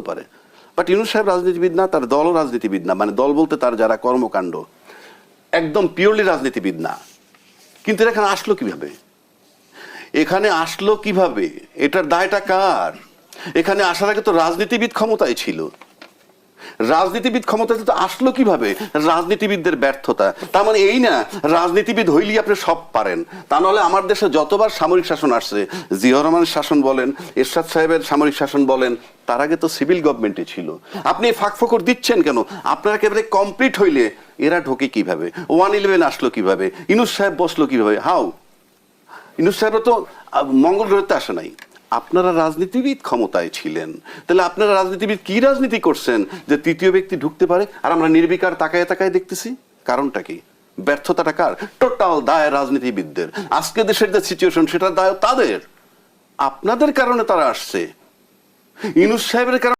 পারে। বাট ইউনুস সাহেব রাজনীতিবিদ না, তার দলও রাজনীতিবিদ না। মানে দল বলতে তার যারা কর্মকাণ্ড, একদম পিওরলি রাজনীতিবিদ না। কিন্তু এখানে আসলো কীভাবে? এখানে আসলো কীভাবে? এটার দায়টা কার? এখানে আসার আগে তো রাজনীতিবিদ ক্ষমতায় ছিল। রাজনীতিবিদ ক্ষমতায় তো আসলো কীভাবে? রাজনীতিবিদদের ব্যর্থতা। তার মানে এই না, রাজনীতিবিদ হইলেই আপনি সব পারেন। তা নাহলে আমার দেশে যতবার সামরিক শাসন আসছে, জিয়াউর রহমানের শাসন বলেন, এরশাদ সাহেবের সামরিক শাসন বলেন, তার আগে তো সিভিল গভর্নমেন্টে ছিল। আপনি ফাঁক ফোকর দিচ্ছেন কেন? আপনার একেবারে কমপ্লিট হইলে এরা ঢোকে কীভাবে? ওয়ান ইলেভেন আসলো কীভাবে? ইনুস সাহেব বসল কীভাবে? হাউ ইনুস সাহেব তো মঙ্গল গ্রহতে আসে নাই। আপনারা রাজনীতিবিদ ক্ষমতায় ছিলেন। তাহলে আপনারা রাজনীতিবিদ কি রাজনীতি করছেন? যে তৃতীয় ব্যক্তি ঢুকতে পারে আর আমরা নির্বিকার তাকায় তাকায় দেখতেছি? কারণটা কি? ব্যর্থতাটা কার? টোটাল দায় রাজনীতিবিদদের। আজকে দেশের যে সিচুয়েশন সেটা দায় তাদের। আপনাদের কারণে তারা আসছে। ইনুস সাহেবের কারণে